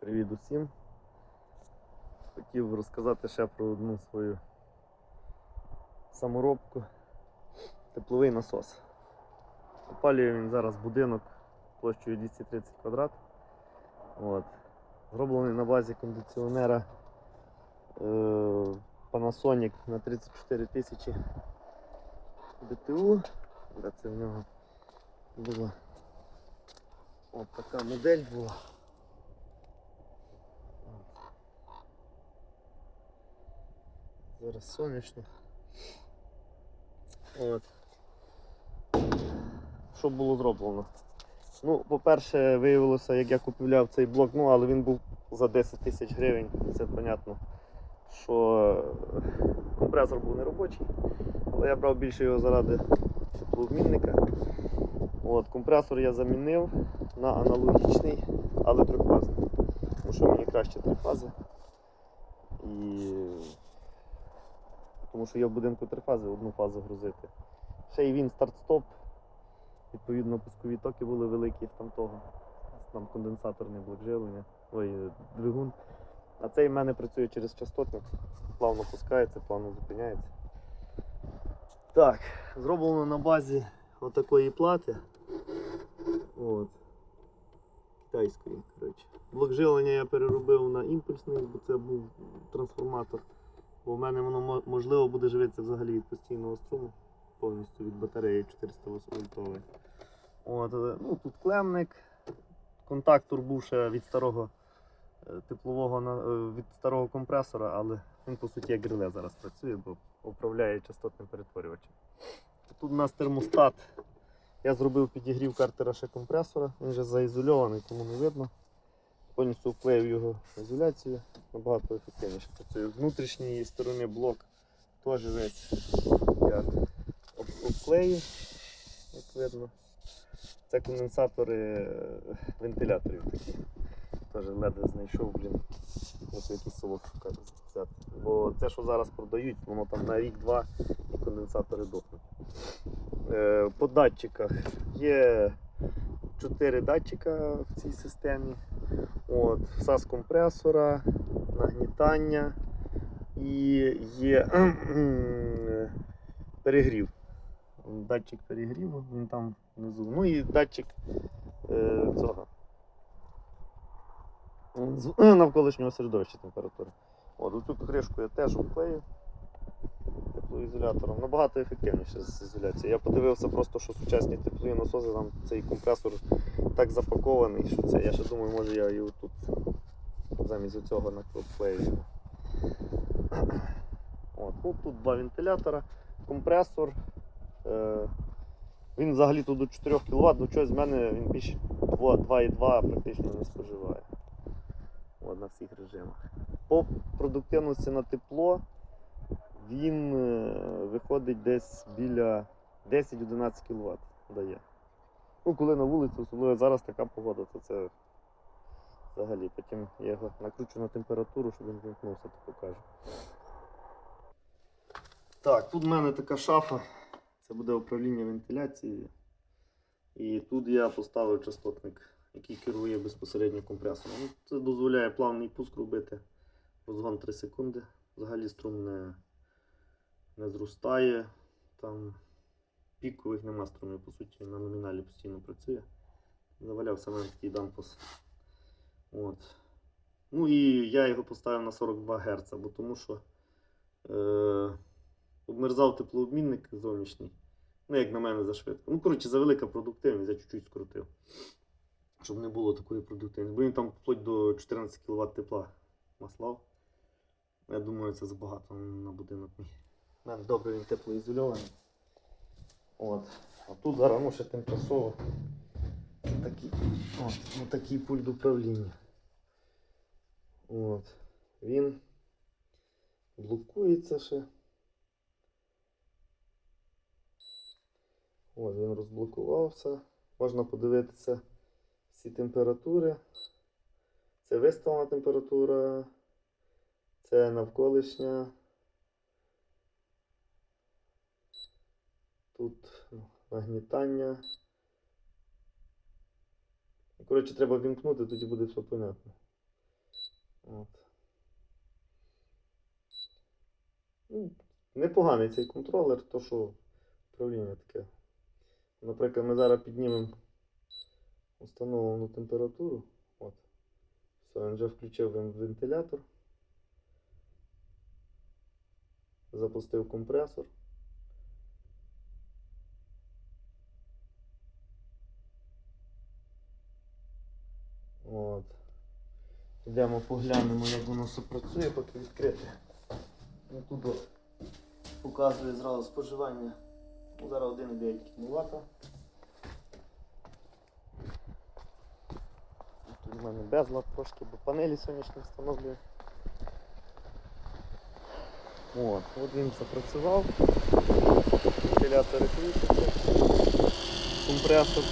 Привіт усім. Хотів розказати ще про одну свою саморобку. Тепловий насос. Опалює він зараз будинок площею 230 квадрат. От. Зроблений на базі кондиціонера е, Panasonic на 34 тисячі. Де це в нього була от така модель була. Зараз сонячно. От. Що було зроблено? Ну, по-перше, виявилося, як я купував цей блок, ну, але він був за 10 тисяч гривень, це понятно, що компресор був неробочий, але я брав більше його заради теплообмінника. От, компресор я замінив на аналогічний, але трьохфазний. Тому що мені краще три фази. І... Тому що я в будинку три фази, одну фазу грузити. Ще й він старт-стоп. Відповідно, пускові токи були великі там того. Там конденсаторний блок живлення, ой, двигун. А цей в мене працює через частотник. Плавно пускається, плавно зупиняється. Так, зроблено на базі отакої плати. От. Китайської, коротше. Блок живлення я переробив на імпульсний, бо це був трансформатор. Бо в мене воно можливо буде живитися взагалі від постійного струму, повністю від батареї 408 вольтової. От, ну, тут клемник. Контактор був ще від старого е, теплового е, від старого компресора, але він по суті як реле зараз працює, бо управляє частотним перетворювачем. Тут у нас термостат. Я зробив підігрів картера ще компресора, він вже заізольований, тому не видно. Повністю вклеїв його ізоляцію, набагато ефективніше працює. Внутрішньої сторони блок теж весь я об- обклеїв, як видно. Це конденсатори е, вентиляторів такі. Теж ледве знайшов, блін. Ось якийсь совок шукати. Бо це, що зараз продають, воно там на рік-два і конденсатори дохнуть. Е, По датчиках є 4 датчика в цій системі. От, всас компресора, нагнітання і є перегрів. Датчик перегріву, він там внизу. Ну і датчик е, цього. навколишнього середовища температури. От, оцю кришку я теж обклею теплоізолятором. Набагато ефективніше з ізоляцією. Я подивився просто, що сучасні теплові насоси, там цей компресор так запакований, що це. Я ще думаю, може я його тут замість цього наклею. його. От, ну, тут два вентилятора, компресор. Е, він взагалі тут до 4 кВт, до чогось з мене він більше 2,2 практично не споживає. От, на всіх режимах. По продуктивності на тепло він е, виходить десь біля 10-11 кВт дає. Ну, коли на вулиці, особливо зараз така погода, то це взагалі. Потім я його накручу на температуру, щоб він вимкнувся, то покажу. Так, тут в мене така шафа. Це буде управління вентиляцією. І тут я поставив частотник, який керує безпосередньо компресором. Це дозволяє плавний пуск робити. Розгон 3 секунди. Взагалі струм не, не зростає. Там пікових нема струмів, по суті, на номіналі постійно працює. Завалявся мене такий дампус. От. Ну і я його поставив на 42 Гц, бо тому що е, обмерзав теплообмінник зовнішній. Ну, як на мене, за швидко. Ну, коротше, за велика продуктивність, я чуть-чуть скрутив. Щоб не було такої продуктивності. Бо він там вплоть до 14 кВт тепла маслав. Я думаю, це забагато на будинок мій. У мене добре він теплоізольований. От. А тут зараз ну, ще тимчасово. Такий, от, ну, такий пульт управління. От. Він блокується ще. От, він розблокувався. Можна подивитися всі температури. Це виставлена температура, це навколишня. Тут ну, нагнітання. Коротше, треба вімкнути, тоді буде все понятно. От. Ну, непоганий цей контролер, то що управління таке. Наприклад, ми зараз піднімемо установлену температуру. От. Все, він вже включив вентилятор. Запустив компресор. От. Йдемо поглянемо, як воно все працює, поки відкрите. Тут показує зразу споживання. Ну, зараз 1,9 кВт. Тут в мене безлад трошки, бо панелі сонячні встановлюю. От, от він запрацював. Вентилятори крутяться. Компресор.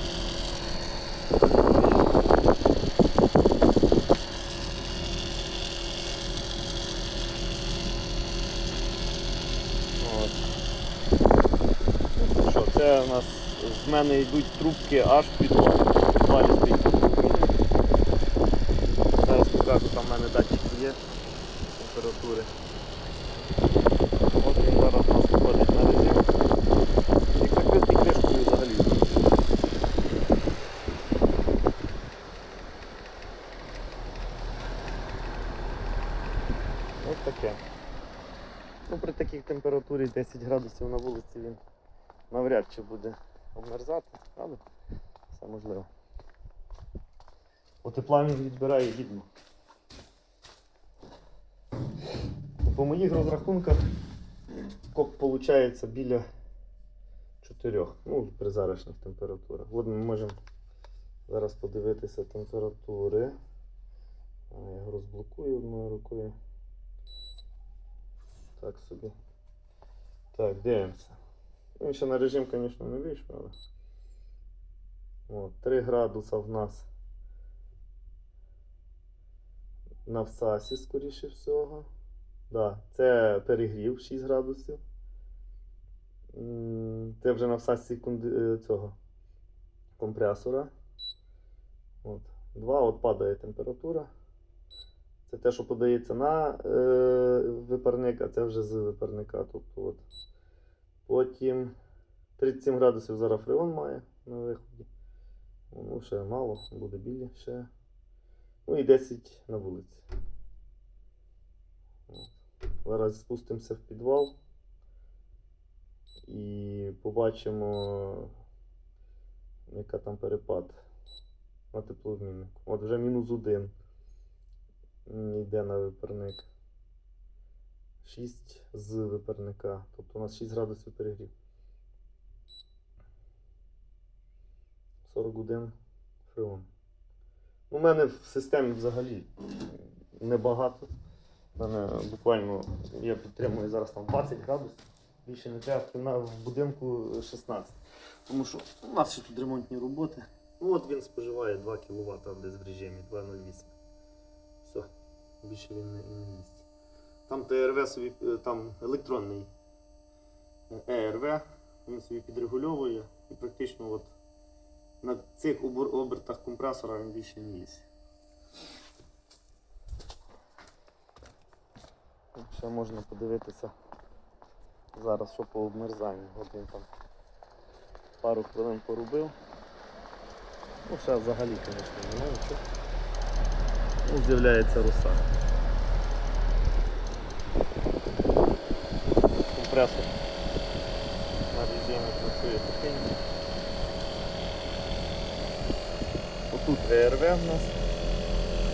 От. Ну, Що, це у нас в мене йдуть трубки аж підвал. Підвалі стоїть. Зараз покажу, там в мене датчик є температури. От він зараз нас виходить на режим. Як закритий кришкою взагалі. Ось таке. Ну, при такій температурі 10 градусів на вулиці він навряд чи буде обмерзати, але все можливо. По тепла він відбирає гідно. По моїх розрахунках кок виходить біля 4, ну, при зарашніх температурах. От ми можемо зараз подивитися температури. Я його розблокую одною рукою. Так собі. Так, дивимося. Він ще на режим, звісно, не вийшов, але. От, 3 градуса в нас на всасі, скоріше всього. Да, це перегрів 6 градусів. Це вже на всасі конди- е, цього компресора. От. 2, от падає температура. Це те, що подається на е, випарник, а це вже з випарника. Тобто, от. Потім 37 градусів зараз фреон має на виході. Ну, ще мало, буде біля ще. Ну і 10 на вулиці. Зараз спустимося в підвал і побачимо, яка там перепад на теплообміннику. От вже мінус один йде на випарник. 6 з випарника. Тобто у нас 6 градусів перегрів. 41 фреон. У мене в системі взагалі небагато. У мене буквально я підтримую зараз там 20 градусів. Більше не треба в будинку 16. Тому що у нас ще тут ремонтні роботи. Ну от він споживає 2 кВт десь в режимі 2,08. Все, більше він не, містить. Там ТРВ собі, е, там електронний ЕРВ, він собі підрегульовує і практично от на цих обертах компресора він більше не їсть. Ще можна подивитися зараз, що по обмерзанню. От він там пару хвилин порубив. Ну, ще взагалі, звісно, немає. Ну, з'являється роса. Компресор на режимі працює тихенько. Отут ЕРВ в нас.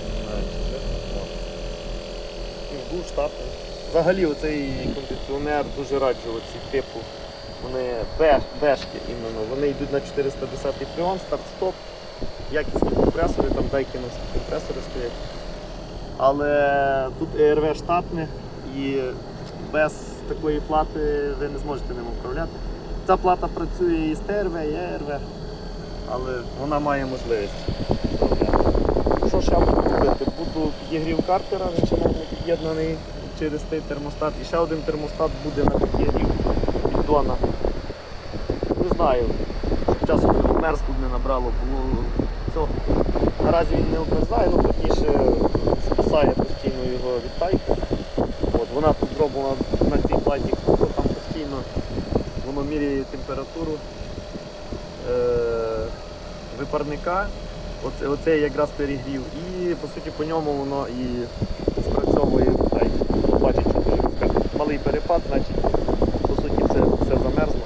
Не знаю, чи видно. Взагалі оцей кондиціонер дуже раджу оці типу. Вони беш, бешки іменно, вони йдуть на 410 фреон, старт-стоп, якісні компресори, там дайкіновські компресори стоять. Але тут ЕРВ штатне і без такої плати ви не зможете ним управляти. Ця плата працює і з ТРВ, і ЕРВ, але вона має можливість. Що ще буду робити? Буду підігрів картера, він під'єднаний через цей термостат. І ще один термостат буде на підігрів піддона. Не знаю, щоб часу мерзку не набрало, було цього. Наразі він не обмерзає, ну, але плотніше спасає постійно його від тайку. От, Вона спробувала на на Балтік, бо там постійно воно міряє температуру е, випарника, оце, оце якраз перегрів, і по суті по ньому воно і спрацьовує, Ай, бачить, що малий перепад, значить по суті все, все замерзло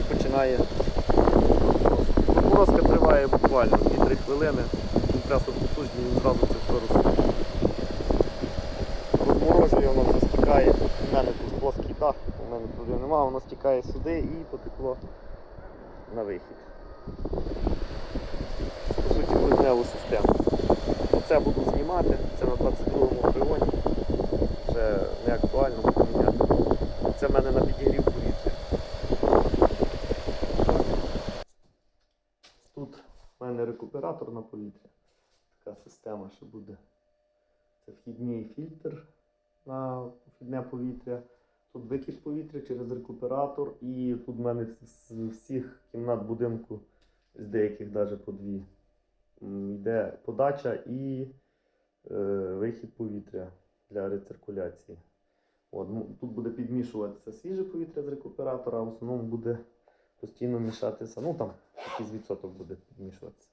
і починає морозка триває буквально 2-3 хвилини, компресор потужний, він зразу це все розморожує, воно все стікає, в мене тут мене проблем немає, воно стікає сюди і потекло на вихід. По суті, близневу систему. Оце буду знімати, це на 22-му фреоні. Вже не актуально буду міняти. Це в мене на підігрів повітря. Тут в мене рекуператор на повітря. Така система, що буде. Це вхідний фільтр на вхідне повітря. Тут викид повітря через рекуператор, і тут в мене з всіх кімнат будинку, з деяких навіть по дві, йде подача і е, вихід повітря для рециркуляції. От, ну, тут буде підмішуватися свіже повітря з рекуператора, а в основному буде постійно мішатися. Ну там якийсь відсоток буде підмішуватися.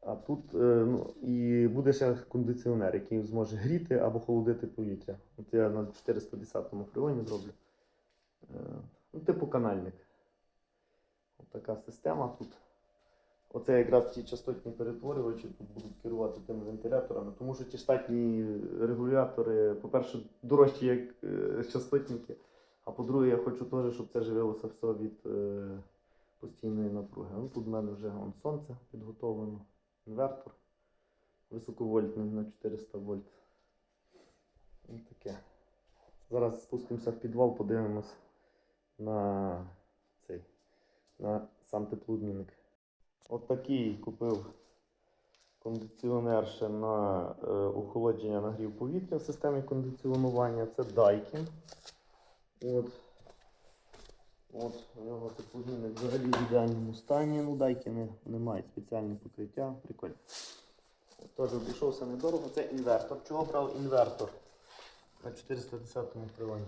А тут е, ну, і буде ще кондиціонер, який зможе гріти або холодити повітря. От я на 410-му фреоні зроблю. Е, ну, типу канальник. От така система тут. Оце якраз ті частотні перетворювачі тут будуть керувати тими вентиляторами, тому що ті штатні регулятори, по-перше, дорожчі як е, частотники, а по-друге, я хочу теж, щоб це живилося все від постійної напруги. Ну, тут в мене вже сонце підготовлено, інвертор високовольтний на 400 вольт. Ось таке. Зараз спустимося в підвал, подивимось на цей, на сам теплообмінник. От такий купив кондиціонер ще на е, охолодження нагрів повітря в системі кондиціонування. Це Daikin. От. От, у нього теплообмінник взагалі в ідеальному стані. Ну, Daikin не мають спеціальне покриття. Прикольно. Теж обійшовся недорого. Це інвертор. Чого брав інвертор? На 410-му прилоні.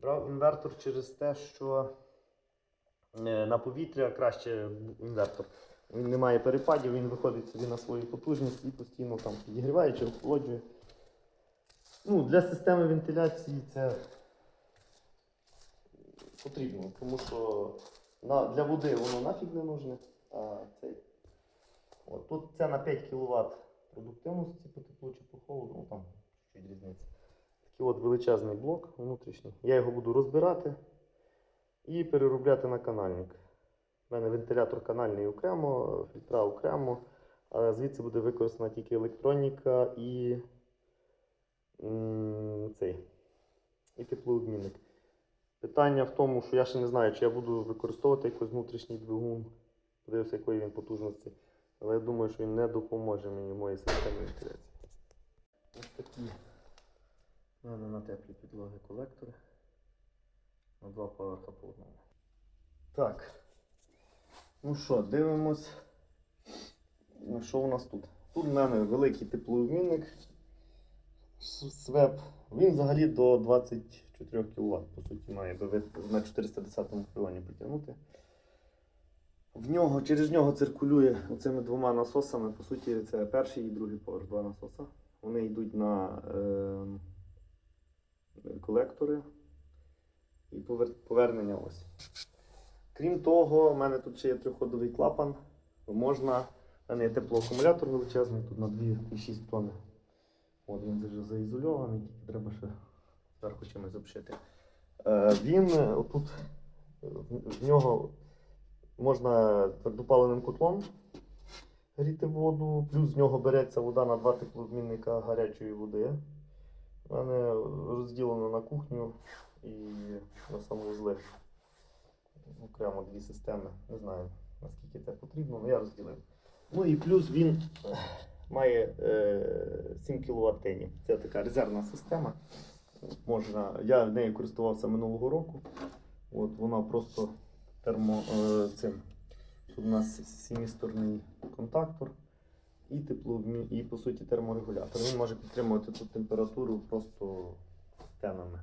Брав інвертор через те, що е, на повітря краще інвертор. Він не має перепадів, він виходить собі на свою потужність і постійно там підігріває чи охолоджує. Ну, для системи вентиляції це потрібно, тому що на, для води воно нафіг не нужне. А цей. От, тут це на 5 кВт продуктивності по теплу чи по холоду, ну там чуть різниця. Такий от величезний блок внутрішній. Я його буду розбирати і переробляти на канальник. У мене вентилятор канальний окремо, фільтра окремо, але звідси буде використана тільки електроніка і цей, і теплообмінник. Питання в тому, що я ще не знаю, чи я буду використовувати якийсь внутрішній двигун, подивився, якої він потужності. Але я думаю, що він не допоможе мені в моїй системі вентиляції. Ось такі в мене на теплі підлоги колектори. На два поверха по одному. Так. Ну що, дивимось. Що у нас тут? Тут в мене великий теплообмінник СВЕП. Він взагалі до 24 кВт, по суті, має вид- на 410 фреоні потягнути. В нього, через нього циркулює оцими двома насосами. По суті, це перший і другий поверх, два насоса. Вони йдуть на е, колектори і повер- повернення ось. Крім того, в мене тут ще є трьохходовий клапан. Можна. У мене є теплоакумулятор величезний, тут на 2,6 тонни. От він вже заізольований, тільки треба ще зверху чимось обшити. Е, він е, отут е, в, нього можна твердопаленим котлом гріти воду, плюс з нього береться вода на два теплообмінника гарячої води. У мене розділено на кухню і на санвузли. Окремо дві системи. Не знаю наскільки це потрібно, але я розділив. Ну і плюс він має е, 7 кВт. Це така резервна система. Можна, я нею користувався минулого року. От вона просто термо е, цим. Тут у нас сімісторний контактор і теплообмін, і по суті терморегулятор. Він може підтримувати тут температуру просто тенами.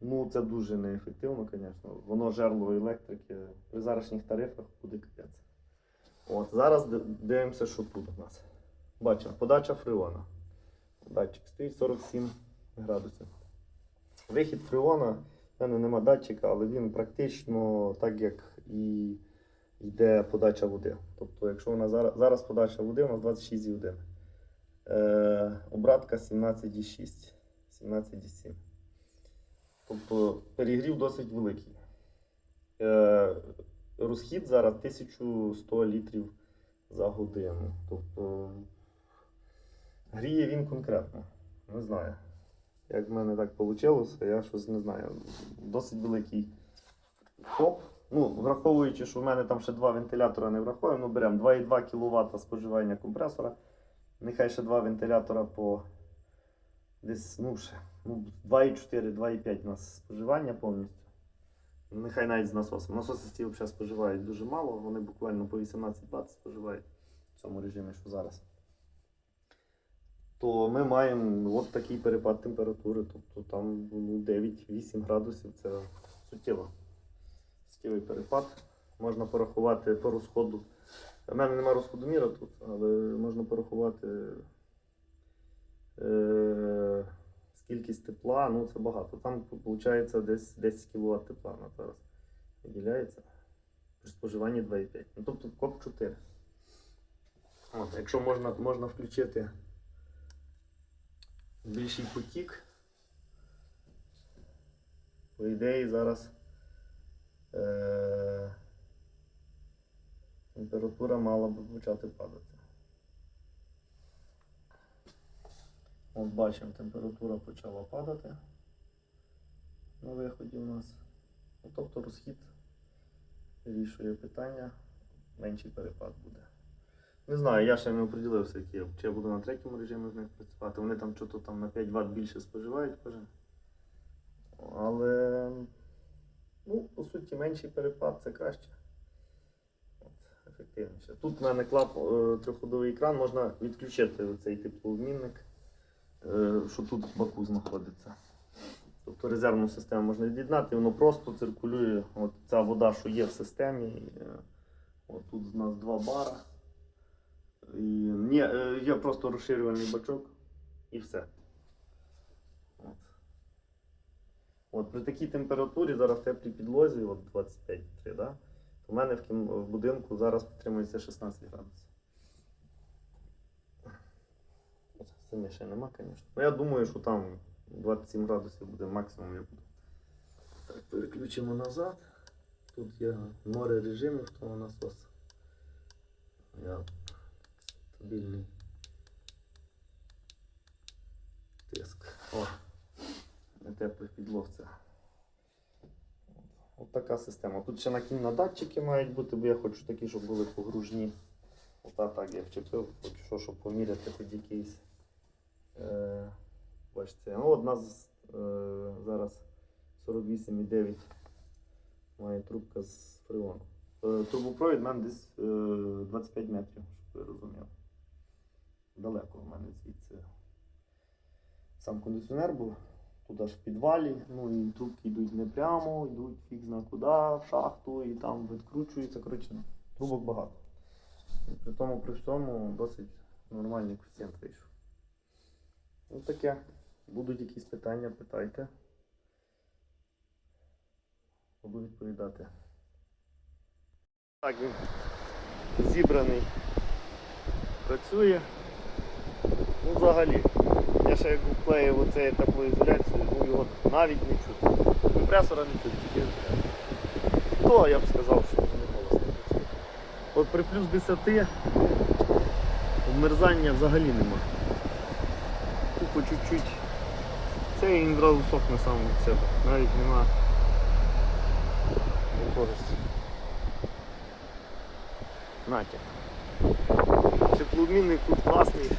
Ну, це дуже неефективно, звісно. Воно жерло електрики при зарашніх тарифах буде капець. От, зараз дивимося, що тут у нас. Бачимо, подача фреона. Датчик стоїть 47 градусів. Вихід фреона, в мене нема датчика, але він практично так, як і йде подача води. Тобто, якщо вона зараз, зараз подача води, у нас 26,1. Е, обратка 17,6, 17,7. Тобто перегрів досить великий. Е, розхід зараз 1100 літрів за годину. Тобто гріє він конкретно. Не знаю. Як в мене так вийшло, я щось не знаю. Досить великий хоп. Ну, враховуючи, що в мене там ще два вентилятора не враховуємо, ну беремо 2,2 кВт споживання компресора. Нехай ще два вентилятора по десь, ну ще, ну, 2,4, 2,5 у нас споживання повністю. Нехай навіть з насосом. Насоси ці взагалі споживають дуже мало, вони буквально по 18-20 споживають в цьому режимі, що зараз. То ми маємо от такий перепад температури, тобто там ну, 9-8 градусів це суттєво. Суттєвий перепад. Можна порахувати по розходу. У мене немає розходоміра тут, але можна порахувати е, скількість тепла, ну це багато. Там виходить десь 10 кВт тепла на зараз виділяється. При споживанні 2,5. Ну, тобто коп 4. От, якщо можна, можна включити більший потік, по ідеї зараз е, температура мала би почати падати. От бачимо, температура почала падати на виході у нас. Ну, тобто розхід вирішує питання, менший перепад буде. Не знаю, я ще не оприділився, які, я- чи я буду на третьому режимі з них працювати. Вони там що-то там на 5 Вт більше споживають кожен. Але, ну, по суті, менший перепад це краще. От, ефективніше. Тут в мене клап, е, трьохходовий екран, можна відключити цей теплообмінник, е, що тут в баку знаходиться. Тобто резервну систему можна від'єднати, воно просто циркулює. От ця вода, що є в системі. е, От тут у нас два бара. Ні, е, є просто розширювальний бачок і все. От. От при такій температурі зараз в теплій підлозі, от 25-3, да? то в мене в, кім... в будинку зараз підтримується 16 градусів. От, ще нема, звісно. Ну я думаю, що там 27 градусів буде максимум, я буду. Так, переключимо назад. Тут є море режимів, тому насос. Я стабільний тиск. О, на теплих підлог це. От така система. Тут ще на датчики мають бути, бо я хочу такі, щоб були погружні. Ота так я вчепив, що, щоб поміряти хоч якийсь. Е, бачите, ну, одна з, е, зараз 48,9 має трубка з фреону. Е, Трубопровід в мене десь е, 25 метрів, щоб ви розуміли. Далеко в мене звідси. Сам кондиціонер був тут аж в підвалі, ну і трубки йдуть не прямо, йдуть фіг зна куди, в шахту і там відкручуються. Коротше, трубок багато. І при тому при всьому досить нормальний коефіцієнт вийшов. Ну таке. Будуть якісь питання, питайте. Буду відповідати. Так, він зібраний, працює. Ну, взагалі, я ще як вклеїв оцей теплоізоляцію, ну його навіть не чути. Компресора не чути, тільки. То я б сказав, що не голосно. От при плюс 10 обмерзання взагалі нема. Тупо чуть-чуть. Це і він зразу сохне сам від себе. Навіть нема якогось натяк. Теплообмінник тут класний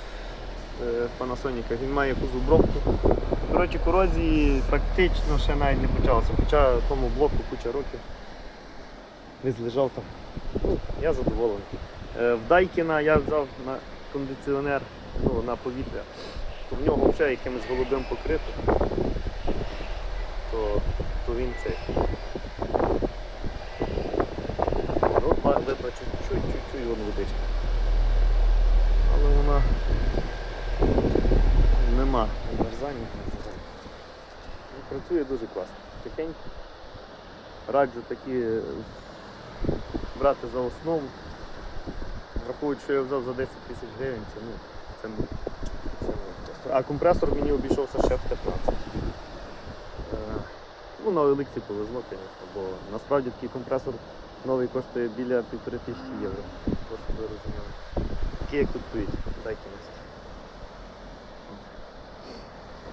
Panasonic, він має якусь обробку. Коротше, корозії практично ще навіть не почалося, хоча тому блоку куча років. Весь лежав там. Ну, я задоволений. Е, В Дайкіна я взяв на кондиціонер ну, на повітря, то в нього взагалі якимось голубим покрито. то, то він цей. Ну, ба- видно, чуть-чуть, чуть-чуть вон водичка. Але вона нема замерзання. Ну, Працює дуже класно. Тихенько. Раджу такі е, брати за основу. Враховуючи, що я взяв за 10 тисяч гривень, це, ну, це, не- це. А компресор мені обійшовся ще в 15. Е, Ну, на Еликсі повезло, звісно, бо насправді такий компресор новий коштує біля півтори тисячі євро. Просто ви розуміли. Такий як тут стоїть, дайте місце.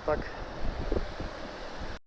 tak.